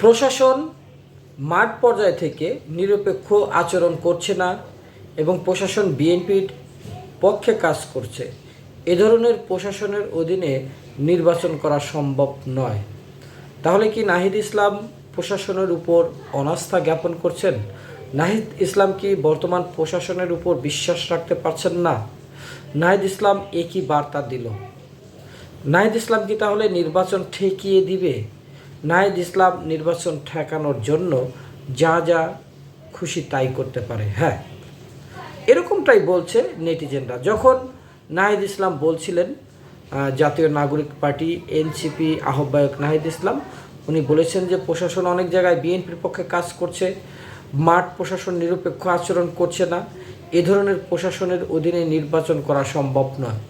প্রশাসন মাঠ পর্যায় থেকে নিরপেক্ষ আচরণ করছে না এবং প্রশাসন বিএনপির পক্ষে কাজ করছে। এ ধরনের প্রশাসনের অধীনে নির্বাচন করা সম্ভব নয়। তাহলে কি নাহিদ ইসলাম প্রশাসনের উপর অনাস্থা জ্ঞাপন করছেন? নাহিদ ইসলাম কি বর্তমান প্রশাসনের উপর বিশ্বাস রাখতে পারছেন না? নাহিদ ইসলাম একই বার্তা দিল? নাহিদ ইসলাম কি তাহলে নির্বাচন ঠেকিয়ে দিবে? নাহিদ ইসলাম নির্বাচন ঠেকানোর জন্য যা যা খুশি তাই করতে পারে হ্যাঁ। এরকমটাই বলছে নেটিজেনরা। যখন নাহিদ ইসলাম বলছিলেন জাতীয় নাগরিক পার্টি, এনসিপি আহ্বায়ক নাহিদ ইসলাম, উনি বলেছেন যে প্রশাসন অনেক জায়গায় বিএনপির পক্ষে কাজ করছে, মাঠ প্রশাসন নিরপেক্ষ আচরণ করছে না, এ ধরনের প্রশাসনের অধীনে নির্বাচন করা সম্ভব নয়।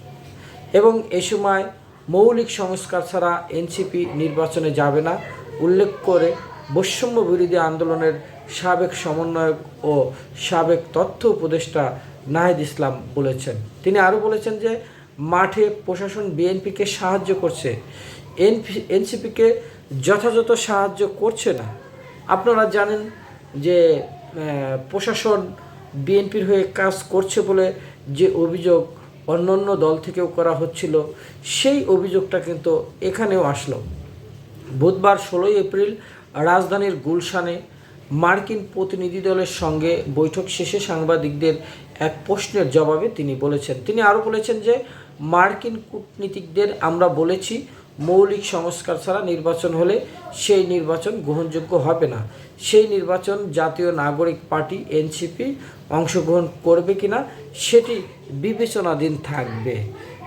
এবং এ সময় মৌলিক সংস্কার ছাড়া এনসিপি নির্বাচনে যাবে না। উল্লেখ করে বৈষম্য বিরোধী আন্দোলনের সাবেক সমন্বয়ক ও সাবেক তথ্য উপদেষ্টা নাহিদ ইসলাম বলেছেন। তিনি আরও বলেছেন যে, মাঠে প্রশাসন বিএনপিকে সাহায্য করছে। এনপি, এনসিপিকে যথাযথ সাহায্য করছে না। আপনারা জানেন যে প্রশাসন বিএনপির হয়ে কাজ করছে বলে যে অভিযোগ অন্যান্য দল থেকেও করা হচ্ছিল, সেই অভিযোগটা কিন্তু এখানেও আসলো। বুধবার ষোলোই এপ্রিল রাজধানীর গুলশানে মার্কিন প্রতিনিধি দলের সঙ্গে বৈঠক শেষে সাংবাদিকদের এক প্রশ্নের জবাবে তিনি বলেছেন, তিনি আরও বলেছেন যে, মার্কিন কূটনীতিকদের আমরা বলেছি মৌলিক সংস্কার ছাড়া নির্বাচন হলে সেই নির্বাচন গ্রহণযোগ্য হবে না। সেই নির্বাচন জাতীয় নাগরিক পার্টি, এনসিপি অংশগ্রহণ করবে কিনা, সেটি বিবেচনাধীন থাকবে।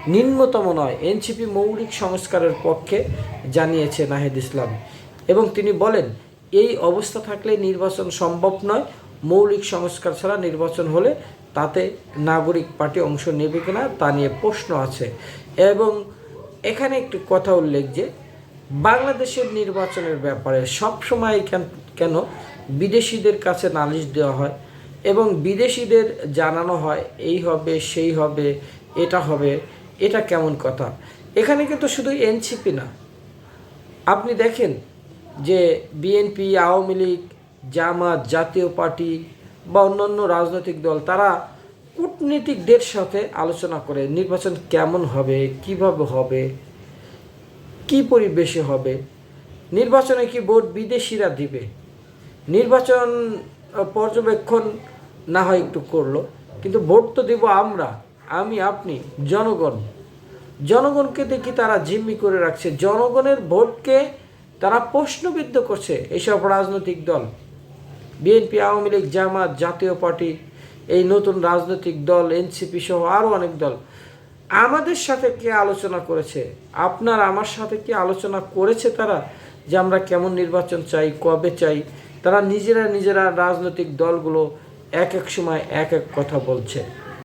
নিম্নতম নয়, এনসিপি মৌলিক সংস্কারের পক্ষে জানিয়েছে নাহিদ ইসলাম। এবং তিনি বলেন, এই অবস্থা থাকলে নির্বাচন সম্ভব নয়। মৌলিক সংস্কার ছাড়া নির্বাচন হলে তাতে নাগরিক পার্টি অংশ নেবে কিনা, তা নিয়ে প্রশ্ন আছে। এবং এখানে একটি কথা উল্লেখ যে, বাংলাদেশের নির্বাচনের ব্যাপারে সবসময় কেন কেন বিদেশিদের কাছে নালিশ দেওয়া হয় এবং বিদেশিদের জানানো হয়, এই হবে, সেই হবে, এটা হবে, এটা কেমন কথা? এখানে কিন্তু শুধু এনসিপি না। আপনি দেখেন যে বিএনপি, আওয়ামী লীগ, জামাত, জাতীয় পার্টি বা অন্যান্য রাজনৈতিক দল, তারা কূটনীতিকদের সাথে আলোচনা করে নির্বাচন কেমন হবে, কীভাবে হবে, কি পরিবেশে হবে, নির্বাচনে কি ভোট বিদেশিরা দিবে, নির্বাচন পর্যবেক্ষণ না হয় একটু করল, কিন্তু ভোট তো দেব আমরা, আমি, আপনি, জনগণ। জনগণকে দেখি তারা জিম্মি করে রাখছে, জনগণের ভোটকে তারা প্রশ্নবিদ্ধ করছে এইসব রাজনৈতিক দল। বিএনপি, আওয়ামী লীগ, জামাত, জাতীয় পার্টি এই নতুন রাজনৈতিক দল, এনসিপি সহ আরও অনেক দল। আমাদের সাথে কে আলোচনা করেছে? আপনার আমার সাথে কি আলোচনা করেছে তারা? যে আমরা কেমন নির্বাচন চাই, কবে চাই? তারা নিজেরা নিজেরা রাজনৈতিক দলগুলো এক এক সময় এক এক কথা বলছে।